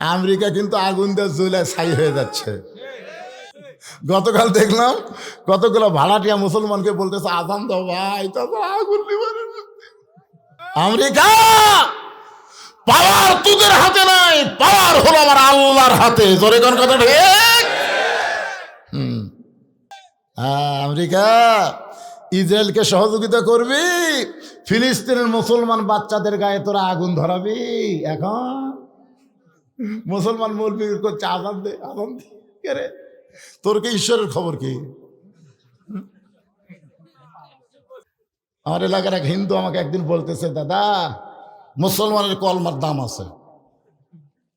America কিন্তু আগুন দিয়ে জ্বলে ছাই হয়ে যাচ্ছে। গতকাল দেখলাম কতগুলো ভাড়াটিয়া মুসলমানকে বলতেছে আজান দাও ভাই তো আগুন আমেরিকা! পাওয়ার তোদের হাতে নাই পাওয়ার হলো আমার আল্লাহর হাতে। জোরে কোন কথা ঠিক? হ্যাঁ, আমেরিকা ইসরায়েলকে সহযোগিতা করবি ফিলিস্তিনের মুসলমান বাচ্চাদের গায়ে তোরা আগুন ধরাবি এখন? মুসলমান মৌলবি করছে আজান দে দে। তোর কি ঈশ্বরের খবর কি? আমার এলাকার এক হিন্দু আমাকে একদিন বলতেছে, দাদা, মুসলমানের কলমার দাম আছে।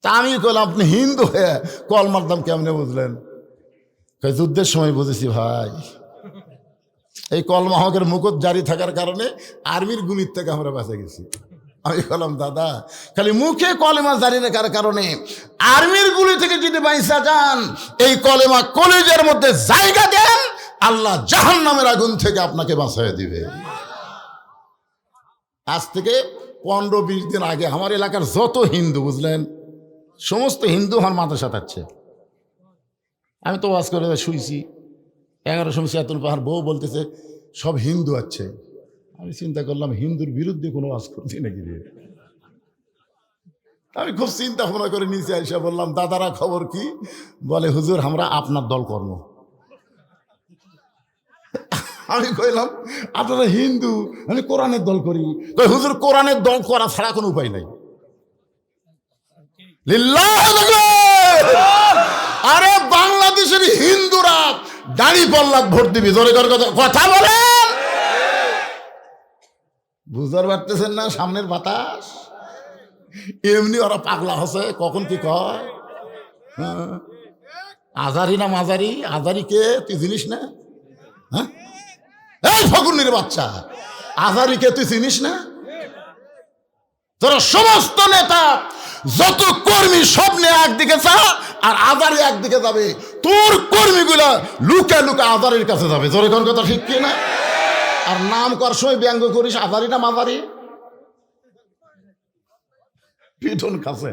তা আমি কইলাম, আপনি হিন্দু হয়ে কলমার দাম কেমনে বুঝলেন? যুদ্ধের সময় বুঝেছি ভাই। এই কলমাহকের মুকুট জারি থাকার কারণে আর্মির গুলির থেকে আমরা বেঁচে গেছি। আমি বললাম, দাদা, খালি মুখে কলেমা জারি রাখার কারণে আর্মির গুলি থেকে যদি বাইসা যান, এই কলেমা কলেজের মধ্যে জায়গা দেন, আল্লাহ জাহান নামের আগুন থেকে আপনাকে বাঁচাই দিবে। আজ থেকে পনেরো বিশ দিন আগে আমার এলাকার যত হিন্দু, বুঝলেন? সমস্ত হিন্দু আমার মাথা সাঁতাচ্ছে আমি তো ওয়াজ করে শুইছি। এগারো সময় চেতন পাহাড় বউ বলতেছে, সব হিন্দু আছে। আমি চিন্তা করলাম হিন্দুর বিরুদ্ধে কোনো ওয়াজ করছি নাকি রে? আমি খুব চিন্তা ভাবনা করে নিচে এসে বললাম, দাদারা খবর কি? বলে, হুজুর, আমরা আপনার দল কর্ম। আমি কইলাম, আপনারা হিন্দু, আমি কোরআনের দল করি। কই, হুজুর, কোরআনের দল করা ছাড়া কোনো উপায় নাই! আরে বাংলাদেশের হিন্দুরা দাড়ি পাল্লাক ভোট দিবি, জোরে কথা বলেন বুঝতে পারতেছেন না সামনের বাতাস? এমনি ওরা পাগলা হসে, কখন কি কয়? হ্যাঁ। আজারি না মাজারি? আজারি কে? তুই চিনিস না? হ্যাঁ? এই বাচ্চা, আজারি কে তুই চিনিস না? তোরা সমস্ত নেতা, যত কর্মী সব নিয়ে একদিকে যা আর আদারি একদিকে যাবে। তোর কর্মীগুলা লুকে লুকে আদারির কাছে যাবে। জোরে কোন কথা ঠিক কি না? আর নাম কর সময় ব্যঙ্গ করিস আদারি না মাদারি? পিঠন কাছে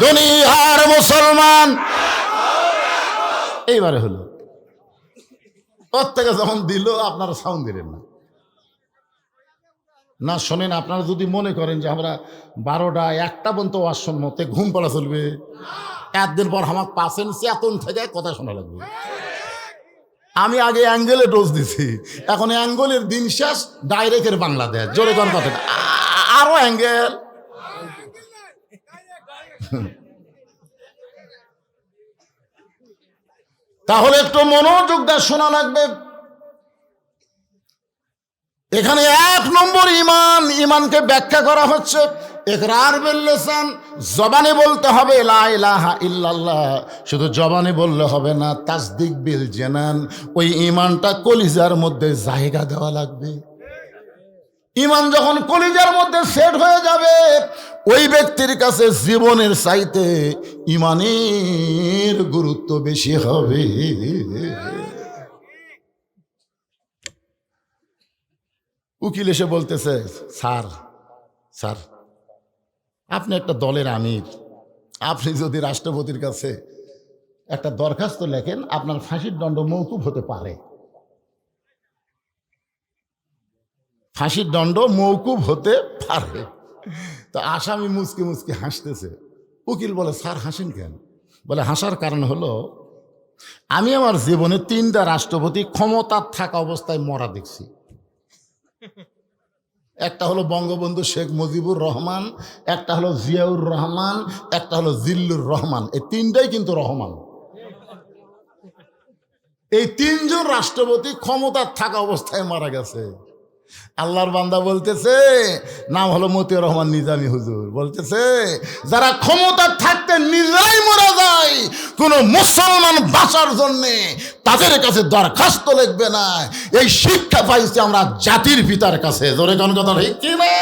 দুনিয়ার মুসলমান এইবারে হলো। প্রত্যেকে যখন দিল, আপনারা সাউন্ড দিলেন না। না, শোনেন, আপনারা যদি মনে করেন যে আমরা বারোটা, একটা পর্যন্ত ওয়াজ মতে ঘুম পড়া চলবে। একদিন পর আমার পাশেন চেতন থেকে কথা শোনা লাগবে। আমি আগে অ্যাঙ্গেলে ডোজ দিছি। এখন অ্যাঙ্গেলের দিন শেষ ডাইরেক্টের বাংলাদেশ। জোরে কোন কথা আরও অ্যাঙ্গেল তাহলে একটু মনোযোগ দেয় শোনা লাগবে। এখানে এক নম্বর ইমান ইমানকে ব্যাখ্যা করা হচ্ছে। একরার বেল্লেসান জবানে বলতে হবে, লা ইলাহা ইল্লাল্লাহ। শুধু জবানে বললে হবে না, তাসদিক বিল জেনান। ওই ইমানটা কলিজার মধ্যে জায়গা দেওয়া লাগবে। ইমান যখন কলিজার মধ্যে সেট হয়ে যাবে, ওই ব্যক্তির কাছে জীবনের চাইতে ইমানের গুরুত্ব বেশি হবে। উকিল এসে বলতেছে, স্যার স্যার, আপনি একটা দলের আমির। আপনি যদি রাষ্ট্রপতির কাছে একটা দরখাস্ত লেখেন, আপনার ফাঁসির দণ্ড মৌকুব হতে পারে। ফাঁসির দণ্ড মৌকুব হতে পারে। তো আসামি মুচকি মুচকি হাসতেছে। উকিল বলে, স্যার, হাসেন কেন? বলে, হাসার কারণ হলো, আমি আমার জীবনে তিনটা রাষ্ট্রপতি ক্ষমতার থাকা অবস্থায় মরা দেখছি। একটা হলো বঙ্গবন্ধু শেখ মুজিবুর রহমান, একটা হলো জিয়াউর রহমান, একটা হলো জিল্লুর রহমান। এই তিনটাই কিন্তু রহমান। এই তিনজন রাষ্ট্রপতি ক্ষমতার থাকা অবস্থায় মারা গেছে। আল্লাহর বান্দা বলতেছে, নাম হলো মতিউর রহমান নিজামি হুজুর। বলতেছে, যারা ক্ষমতা থাকতে নিজেরাই মারা যায়, কোন মুসলমান বাঁচার জন্যে তাদের কাছে দরখাস্ত লিখবে না। এই শিক্ষা পাইছি আমরা জাতির পিতার কাছে। জোরে কোন কথা ঠিক কি না?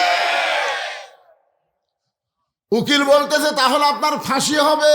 উকিল বলতেছে, তাহলে আপনার ফাঁসি হবে।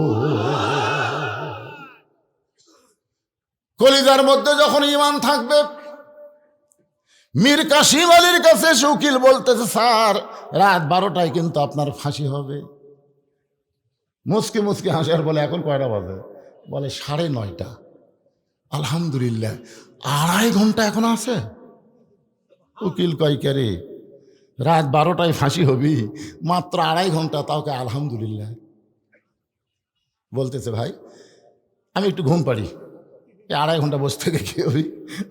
কলিজার মধ্যে যখন ইমান থাকবে, মীর কাশিম আলীর কাছে উকিল বলতেছে, স্যার, রাত বারোটায় কিন্তু আপনার ফাঁসি হবে। মুসকি মুসকি হাসিয়ার বলে, এখন কয়টা বাজে? বলে, সাড়ে নয়টা। আলহামদুলিল্লাহ, আড়াই ঘণ্টা এখন আছে। উকিল কয় রে, রাত বারোটায় ফাঁসি হবি? মাত্র আড়াই ঘণ্টা তাওকে আলহামদুলিল্লাহ? বলতেছে, ভাই, আমি একটু ঘুম এই আড়াই ঘণ্টা বসতে দেখি ওই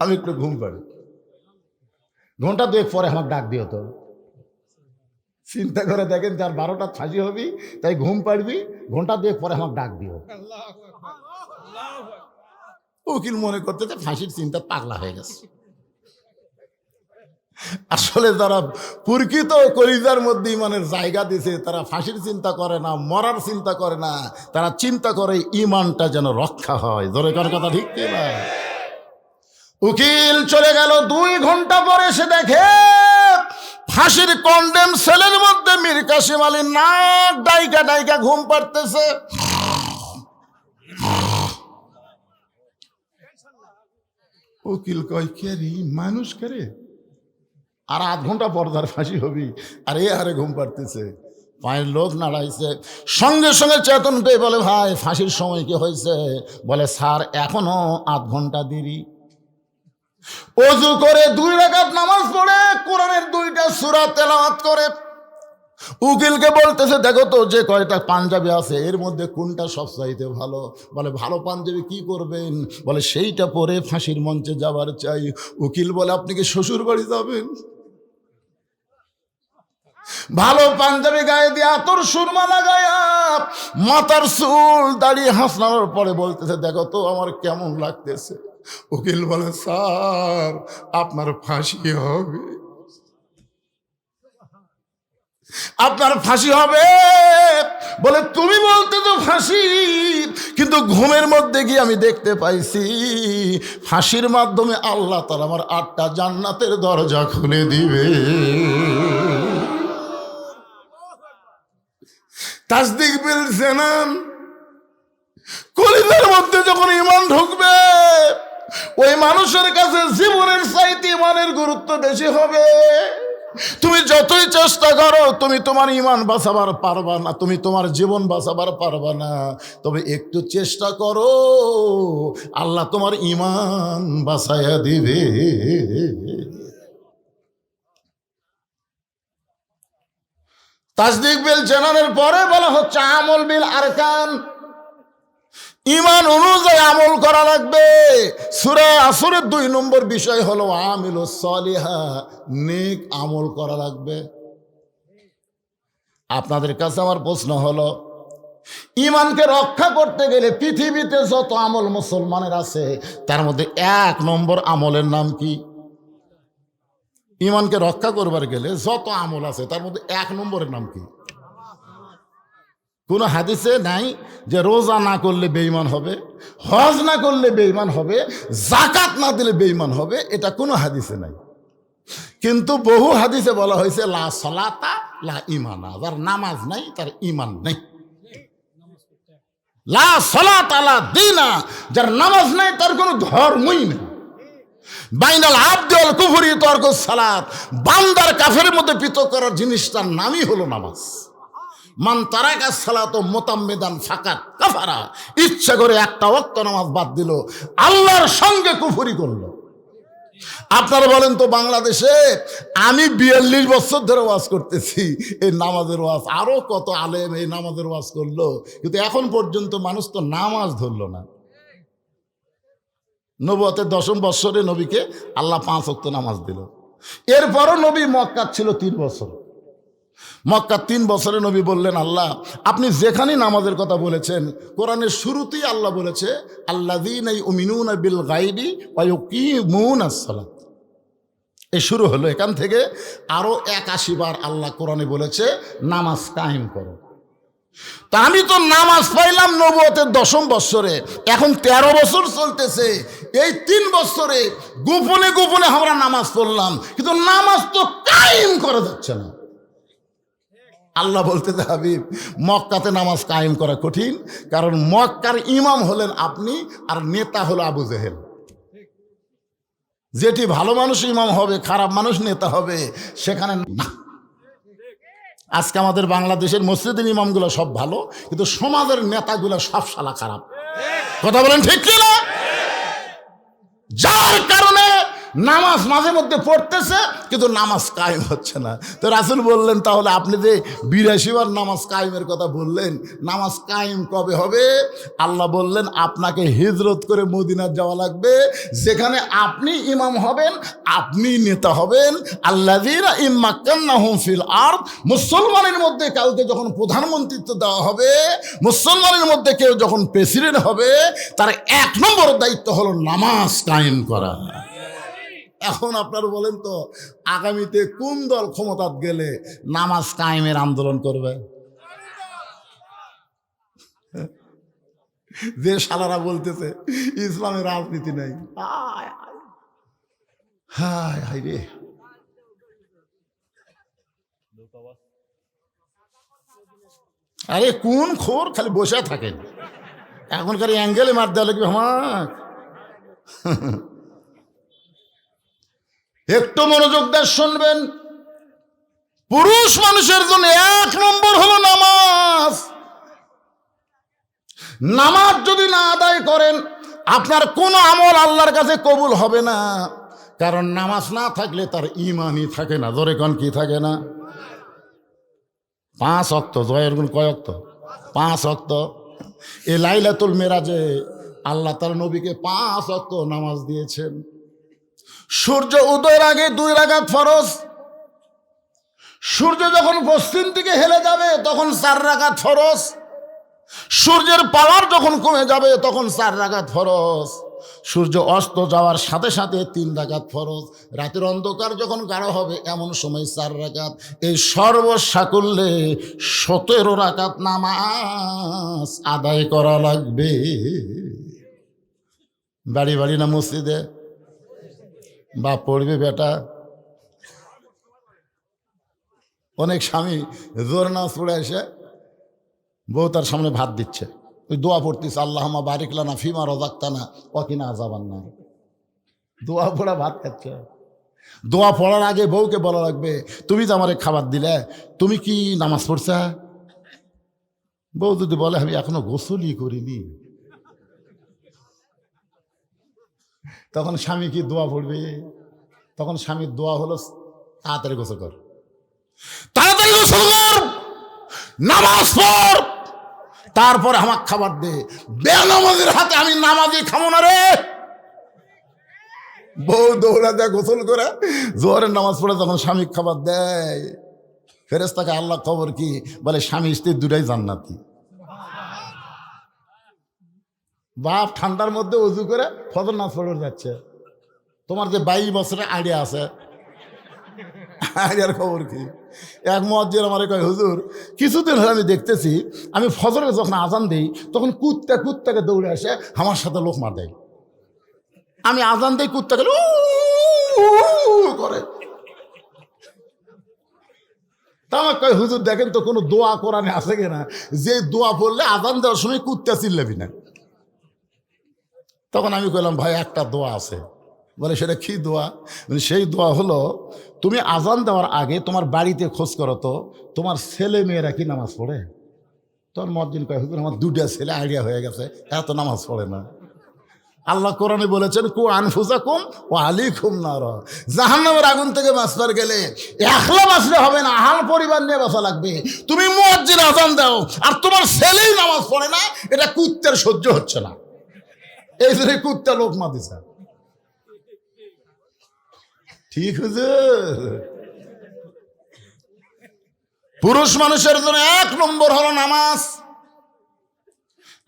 আমি একটু ঘুম পাড়ি। ঘণ্টা দুয়েক পরে আমার ডাক দিও তো চিন্তা করে দেখেন যার বারোটা ফাঁসি হবি তাই ঘুম পাড়বি ঘণ্টা দুয়েক পরে আমার ডাক দিও উকিল মনে করতে যে ফাঁসির চিন্তা পাগলা হয়ে গেছে। আসলে যারা প্রকৃত কলিজার মধ্যে ইমানের জায়গা দিছে, তারা ফাঁসির চিন্তা করে না, মরার চিন্তা করে না, তারা চিন্তা করে ইমানটা যেন রক্ষা হয়। ধরে কার কথা ঠিক না? উকিল চলে গেল, দুই ঘণ্টা পরে সে দেখে ফাঁসির কন্ডেম সেলের মধ্যে মীর কাসিম আলী নাক ডাইকা ডাইকা ঘুম পাড়তেছে। উকিল কয়, কে রে? মানুষ করে আর আধ ঘণ্টা পর তার ফাঁসি হবি আর এ হারে ঘুম পাড়তেছে। পায়ের লোক নাড়াইছে। সঙ্গে সঙ্গে চেতন পেয়ে বলে, ভাই, ফাঁসির সময় কি হয়েছে? বলে, স্যার, এখনও আধ ঘণ্টা দেরি। অজু করে দুই রাকাত নামাজ পড়ে, কোরআনের দুইটা সূরা তেলাওয়াত করে। উকিলকে বলতেছে, দেখো তো, যে কয়টা পাঞ্জাবি আছে, এর মধ্যে কোনটা সবচাইতে ভালো? বলে, ভালো পাঞ্জাবি কি করবেন? বলে, সেইটা পরে ফাঁসির মঞ্চে যাবার চাই। উকিল বলে, আপনি কি শ্বশুর বাড়ি যাবেন? ভালো পাঞ্জাবি গায়ে দিয়ে তোর সুরমা লাগায়া, মাথার চুল দাঁড়িয়ে হাসনানোর পরে বলতেছে, দেখো তো আমার কেমন লাগতেছে। উকিল বলে, স্যার, আপনার ফাঁসি হবে। আপনার ফাঁসি হবে? বলে, তুমি বলতে তো ফাঁসি, কিন্তু ঘুমের মধ্যে গিয়ে আমি দেখতে পাইছি, ফাঁসির মাধ্যমে আল্লাহ তার আমার আটটা জান্নাতের দরজা খুলে দিবে। তাসদিক বিল জেনান কলিদের মধ্যে যখন ইমান ঢুকবে, ওই মানুষের কাছে জীবনের চাইতে ইমানের গুরুত্ব বেশি হবে। তুমি যতই চেষ্টা করো, তুমি তোমার ইমান বাঁচাবার পারবা না, তুমি তোমার জীবন বাঁচাবার পারবা না। তবে একটু চেষ্টা করো, আল্লাহ তোমার ইমান বাঁচাইয়া দিবে। তাসদিক বিল জানানোর পরে বলা হচ্ছে, আমল বিল আরকান। ইমান অনুযায়ী আমল করা লাগবে। সুরা আসরের দুই নম্বর বিষয় হলো আমিল সলিহা, নেক আমল করা লাগবে। আপনাদের কাছে আমার প্রশ্ন হলো, ইমানকে রক্ষা করতে গেলে পৃথিবীতে যত আমল মুসলমানের আছে, তার মধ্যে এক নম্বর আমলের নাম কি? ইমানকে রক্ষা করবার গেলে যত আমল আছে, তার মধ্যে এক নম্বরের নাম কি? কোনো হাদিসে নাই যে রোজা না করলে বেইমান হবে, হজ না করলে বেইমান হবে জাকাত না দিলে বেইমান হবে, এটা কোনো হাদিসে নাই। কিন্তু বহু হাদিসে বলা হয়েছে, লা সলাতা, লা ইমানা যার নামাজ নাই, তার ইমান নেই। লা সলাত আলা দিনা। যার নামাজ নাই, তার কোনো ধর্মই নেই। বাইনাল আব্দুল কুফরি তর্ক সালাত। বান্দার কাফের মধ্যে পৃথক করার জিনিসটার নামই হলো নামাজ। মান তারাকা সালাত মোতাম্মেদান ফাকাত কাফারা। ইচ্ছা করে একটা ওয়াক্ত নামাজ বাদ দিল। আল্লাহর সঙ্গে কুফুরি করল। আপনারা বলেন তো বাংলাদেশে আমি বিয়াল্লিশ বছর ধরে ওয়াজ করতেছি। এই নামাজের ওয়াজ আরও কত আলেম এই নামাজের ওয়াজ করল। কিন্তু এখন পর্যন্ত মানুষ তো নামাজ ধরলো না। নবতের দশম বৎসরে নবীকে আল্লাহ পাঁচ অক্ত নামাজ দিল। এরপরও নবী মক্কা ছিল তিন বছর। মক্কা তিন বছরে নবী বললেন, আল্লাহ, আপনি যেখানেই নামাজের কথা বলেছেন, কোরআনের শুরুতেই আল্লাহ বলেছে আল্লাহ উমিনুন বিল গাইবি মুন আসসালাম এই শুরু হলো। এখান থেকে আরও একাশি বার আল্লাহ কোরআনে বলেছে, নামাজ কায়েম করো। তা আমি তো নামাজ পাইলাম নবতের দশম বৎসরে। এখন ১৩ বছর চলতেছে। এই তিন বছরে গোপনে গোপনে আমরা নামাজ পড়লাম। কিন্তু নামাজ তো কায়েম করা যাচ্ছে না। আল্লাহ বলতে হাবিব, মক্কাতে নামাজ কায়েম করা কঠিন। কারণ মক্কার ইমাম হলেন আপনি আর নেতা হলো আবু জেহেল। যেটি ভালো মানুষ ইমাম হবে, খারাপ মানুষ নেতা হবে, সেখানে না। আজকে আমাদের বাংলাদেশের মসজিদের ইমামগুলো সব ভালো কিন্তু সমাজের নেতাগুলো সব শালা খারাপ। কথা বলেন ঠিক কি না যার কারণে নামাজ মাঝে মধ্যে পড়তেছে, কিন্তু নামাজ কায়েম হচ্ছে না। তো রাসুল বললেন, তাহলে আপনি যে বিরাশি বার নামাজ কায়েমের কথা বললেন, নামাজ কায়েম কবে হবে? আল্লাহ বললেন, আপনাকে হিজরত করে মদিনার যাওয়া লাগবে। যেখানে আপনি ইমাম হবেন, আপনি নেতা হবেন। আল্লাহিরা ইম্মাক্কান্না ফিল আর মুসলমানের মধ্যে কাউকে যখন প্রধানমন্ত্রিত্ব দেওয়া হবে, মুসলমানের মধ্যে কেউ যখন প্রেসিডেন্ট হবে, তার এক নম্বর দায়িত্ব হলো নামাজ কায়েম করা। এখন আপনার বলেন তো, আগামীতে কোন দল ক্ষমতাত গেলে নামাজ কায়েমের আন্দোলন করবে? যে শালারা বলতেছে, ইসলামের রাজনীতি নেই। হায় হায় রে। আরে কোন খোর খালি বসে থাকেন? এখনকার অ্যাঙ্গেলে মার দেওয়া লাগবে আমার একটু মনোযোগ দিয়ে শুনবেন। পুরুষ মানুষের জন্য এক নম্বর হলো নামাজ। নামাজ যদি না আদায় করেন, আপনার কোনো আমল আল্লাহর কাছে কবুল হবে না। কারণ নামাজ না থাকলে তার ইমানই থাকে না। ধরে কন, কি থাকে না? পাঁচ অক্ত, জয়ের গুণ কয় অক্ত? পাঁচ অক্ত। এ লাইলাতুল মেরাজে আল্লাহ তার নবীকে পাঁচ অক্ত নামাজ দিয়েছেন। সূর্য উদয়ের আগে দুই রাগাত ফরজ। সূর্য যখন পশ্চিম দিকে হেলে যাবে, তখন চার রাগাত ফরজ। সূর্যের পাওয়ার যখন কমে যাবে, তখন চার রাগাত ফরজ। সূর্য অস্ত যাওয়ার সাথে সাথে তিন রাগাত ফরজ। রাতের অন্ধকার যখন গাঢ় হবে, এমন সময় চার রাগাত এই সর্বসাকুল্যে সতেরো রাকাত নামাজ আদায় করা লাগবে। বাড়ি বাড়ি না মসজিদে? বা পড়বে বেটা। অনেক স্বামী জোর নামাজ পড়ে এসে বউ তার সামনে ভাত দিচ্ছে। ওই দোয়া পড়তিস আল্লাহমা বারিকলা না ফিমা রজাক্তা না অকিনা আজাবান না দোয়া পড়া ভাত খাচ্ছে। দোয়া পড়ার আগে বউকে বলা লাগবে, তুমি তো আমারে খাবার দিলে, তুমি কি নামাজ পড়ছা? বউ যদি বলে, আমি এখনও গোসলই করিনি। তখন স্বামী কি দোয়া পড়বে? তখন স্বামীর দোয়া হলো, তাড়াতাড়ি গোসল কর। তাড়াতাড়ি গোসল কর, নামাজ পড়। তারপরে আমার খাবার দে। বেনামাজের হাতে আমি নামাজি খাব না রে। বউ দৌড়া দেয় গোসল করে জোয়ারের নামাজ পড়ে তখন স্বামী খাবার দেয়। ফেরেস্তাকে আল্লাহ খবর কি? বলে, স্বামী স্ত্রী দুটাই জান্নাতি। বাপ ঠান্ডার মধ্যে উজু করে ফজর নাচ পড়ে যাচ্ছে। তোমার যে বাইশ বছরের আইডিয়া আছে। আইডিয়ার খবর কি? এক মজ্জের আমার কয়, হুজুর, কিছুদিন হলে আমি দেখতেছি, আমি ফজরে যখন আজান দিই, তখন কুত্তা কুত্তাকে দৌড়ে আসে, আমার সাথে লোক মার। দেয় আমি আজান দিই, কুত্তাকে উ করে। তা আমার কয়, হুজুর, দেখেন তো কোনো দোয়া কোরআনে আছে কিনা? যে দোয়া পড়লে আজান দেওয়ার সময় কুত্তা চিল্লাবি না। তখন আমি কইলাম, ভাই, একটা দোয়া আছে। বলে, সেটা কি দোয়া? সেই দোয়া হলো, তুমি আজান দেওয়ার আগে তোমার বাড়িতে খোঁজ করো তো, তোমার ছেলে মেয়েরা কি নামাজ পড়ে? তোর মসজিদ কয়, হুজুর, আমার দুটা ছেলে আইডিয়া হয়ে গেছে এত নামাজ পড়ে না। আল্লাহ কোরআনে বলেছেন, কু আনফুজা কুম ও আলি খুম না জাহান্নামের আগুন থেকে বাঁচবার গেলে একলা বাঁচলে হবে না, আহাল পরিবার নিয়ে বাঁচা লাগবে। তুমি মসজিদ আজান দাও, আর তোমার ছেলেই নামাজ পড়ে না, এটা কুত্তের সহ্য হচ্ছে না। এই কুত্তা লোক মাদিছে ঠিক হুজুর পুরুষ মানুষের জন্য এক নম্বর হলো নামাজ।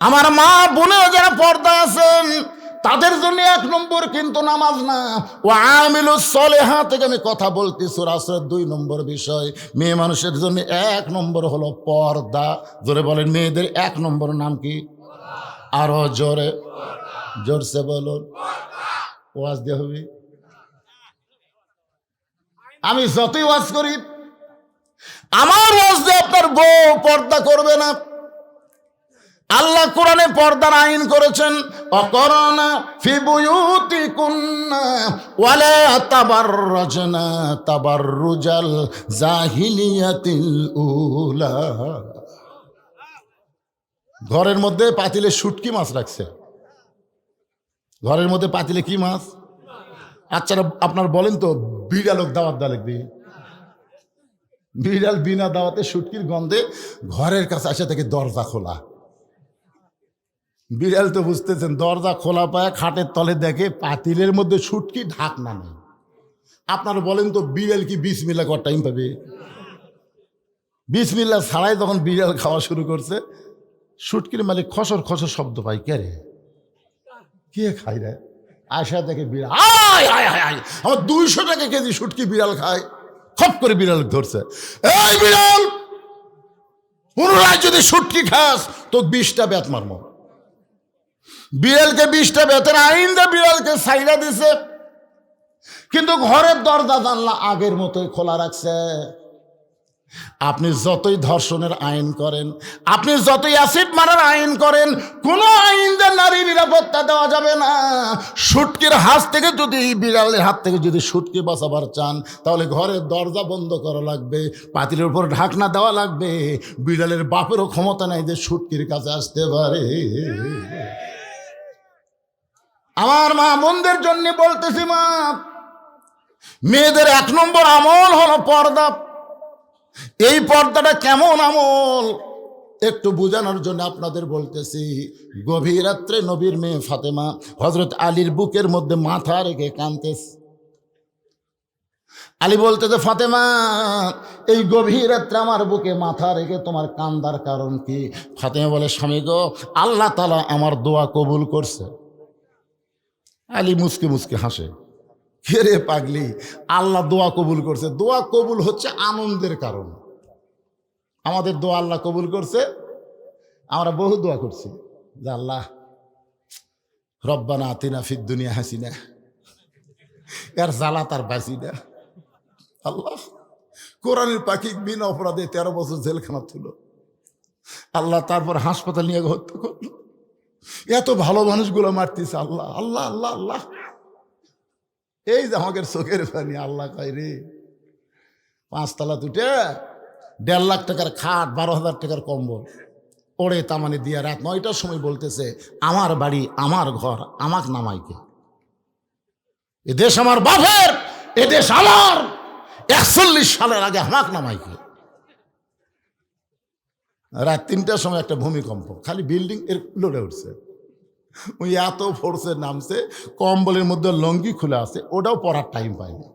আমার মা বোনেও যারা পর্দা আছেন, তাদের জন্য এক নম্বর কিন্তু নামাজ না। ও আমিলু সলেহা থেকে আমি কথা বলতে সুরাসের দুই নম্বর বিষয়। মেয়ে মানুষের জন্য এক নম্বর হলো পর্দা। জোরে বলেন, মেয়েদের এক নম্বর নাম কি? আরও জোরে। জোরসে বলুন, ওয়াজ দিয়ে হবে। আমি যতই ওয়াজ করি, আমার ওয়াজ দিয়ে আপনার বউ পর্দা করবে না। আল্লাহ কোরআনে পর্দার আইন করেছেন, অকরনা ফি বুয়ুতিকুন্না ওয়ালা তাবাররাজনা তাবাররুজাল জাহিলিয়াতিল উলা। ঘরের মধ্যে পাতিলে শুটকি মাছ রাখছে। ঘরের মধ্যে পাতিলে কি মাছ? আচ্ছা আপনার বলেন তো বিড়ালক দাওয়াত দা লাগবে। বিড়াল বিনা দাওয়াতে শুটকির গন্ধে ঘরের কাছে আসে থেকে দরজা খোলা। বিড়াল তো বুঝতেছেন, দরজা খোলা পায়, খাটের তলে দেখে পাতিলের মধ্যে শুটকি ঢাকনা নেই আপনার বলেন তো, বিড়াল কি বিষ মিলা কর টাইম পাবে? বিষ মিল্লা ছাড়াই তখন বিড়াল খাওয়া শুরু করছে, শুটকির মালিক খসর খসর শব্দ পাই কে রে? কে খাই রে? আশা দেখে বিড়াল। আয় আয় আয় আয়। আমার দুইশো টাকা কেজি শুটকি বিড়াল খায়। খপ করে বিড়াল ধরছে। এই বিড়াল, পুনরায় যদি শুটকি খাস তো বিশটা বেত মারম বিড়ালকে বিশটা বেতের আইন দা বিড়ালকে সাইডা দিছে। কিন্তু ঘরের দরজা জানলা আগের মতোই খোলা রাখছে। আপনি যতই ধর্ষণের আইন করেন, আপনি যতই অ্যাসিড মারার আইন করেন, কোনো আইন নারী নিরাপত্তা দেওয়া যাবে না। সুটকির হাত থেকে যদি, বিড়ালের হাত থেকে যদি সুটকি বাঁচাবার চান, তাহলে ঘরের দরজা বন্ধ করা লাগবে, পাতিলের উপর ঢাকনা দেওয়া লাগবে। বিড়ালের বাপেরও ক্ষমতা নাই যে সুটকির কাছে আসতে পারে। আমার মা বোনদের জন্য বলতেছি মা, মেয়েদের এক নম্বর আমল হলো পর্দা। এই পর্দাটা কেমন আমল? একটু বোঝানোর জন্য আপনাদের বলতেছি, গভীর রাত্রে নবীর মেয়ে ফাতেমা হজরত আলীর বুকের মধ্যে মাথা রেখে কানতেছে আলী বলতেছে, ফাতেমা, এই গভীর রাত্রে আমার বুকে মাথা রেখে তোমার কান্দার কারণ কি? ফাতেমা বলে, স্বামী গো, আল্লাহ তালা আমার দোয়া কবুল করছে। আলী মুসকে মুসকে হাসে। রে পাগলি। আল্লাহ দোয়া কবুল করছে। দোয়া কবুল হচ্ছে আনন্দের কারণ। আমাদের দোয়া আল্লাহ কবুল করছে। আমরা বহু দোয়া করছি। যে আল্লাহ, রব্বানা আতিনা দুনিয়া হাসিনা। এর জ্বালা তার বাঁচি না। আল্লাহ, কোরআনের পাখি বিনা অপরাধে তেরো বছর জেলখানা তুলো। আল্লাহ তারপর হাসপাতাল নিয়ে হত্যা করল। এত ভালো মানুষগুলো মারতেছে আল্লাহ। আল্লাহ আল্লাহ আল্লাহ। এই যে আমাকে চোখের পানি, আল্লাহ কয় রে, পাঁচতলা তুটে দেড় লাখ টাকার খাট, বারো হাজার টাকার কম্বল। ওড়ে তামানে দিয়া রাত নয়টার সময় বলতেছে, আমার বাড়ি, আমার ঘর, আমাক নামাইকে এ দেশ আমার বাপের, এ দেশ আমার। একচল্লিশ সালের আগে আমাক নামাইকে রাত তিনটার সময় একটা ভূমিকম্প, খালি বিল্ডিং এর লড়ে উঠছে। ওই এত ফোর্সে নামছে, কম্বলের মধ্যে লঙ্গি খুলে আছে, ওটাও পড়ার টাইম পায়নি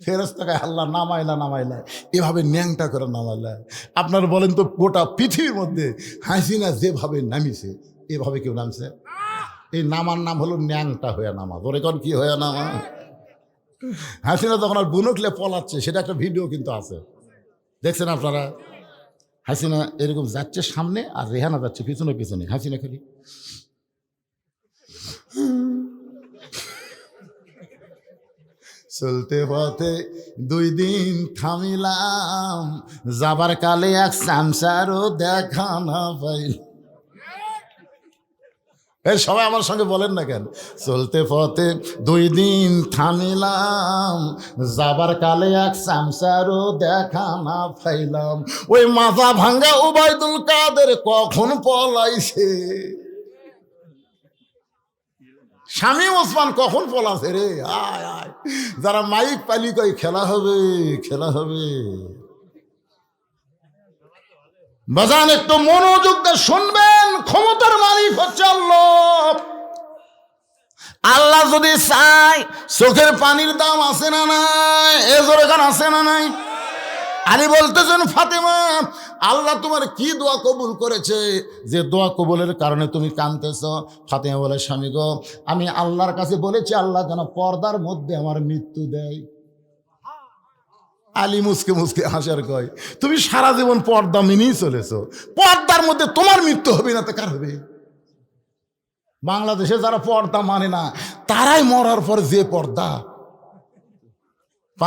ফেরস্তাকে আল্লাহ নামাইলা নামাইলা, এভাবে ন্যাংটা করে নামাইলা। আপনার বলেন তো গোটা পৃথিবীর মধ্যে হাসিনা যেভাবে নামিছে, এভাবে কেউ নামছে? এই নামার নাম হলো ন্যাংটা হয়ে নামা। তোর এখন কি হয়ে নামা? হাসিনা তখন আর বুনকলে পলাচ্ছে, সেটা একটা ভিডিও কিন্তু আছে। দেখছেন আপনারা? হাসিনা এরকম যাচ্ছে সামনে আর রেহানা যাচ্ছে, পিছনে পিছনে। হাসিনা খালি চলতে পথে দুই দিন থামিলাম, যাবার কালে এক সামসারও দেখা না পাইল। এই সবাই আমার সঙ্গে বলেন না কেন? চলতে পথে দুই দিন থামিলাম, যাবার কালে এক সামসারও দেখা না পাইলাম। ওই মাথা ভাঙ্গা উবায়দুল কাদের কখন পলাইছে? স্বামী ওসমান কখন পলাছে রে? আয় আয়। যারা মাইক পালি কই খেলা হবে খেলা হবে। বাজান, একটু মনোযোগ দিয়ে শুনবেন। ক্ষমতার মালিক হচ্ছে আল্লাহ। আল্লাহ যদি চায়, চোখের পানির দাম আছে না নাই? এ জোরে আছে না নাই? আলী বলতেছেন ফাতেমা, আল্লাহ তোমার কি দোয়া কবুল করেছে? যে দোয়া কবুলের কারণে তুমি কাঁদতেছ। ফাতেমা বলে, স্বামী গো, আমি আল্লাহর কাছে বলেছি, আল্লাহ যেন পর্দার মধ্যে আমার মৃত্যু দেয়। আলী মুসকে মুসকে হাসার কয়, তুমি সারা জীবন পর্দা মেনেই চলেছো। পর্দার মধ্যে তোমার মৃত্যু হবে না তো কার হবে? বাংলাদেশে যারা পর্দা মানে না, তারাই মরার পর যে পর্দা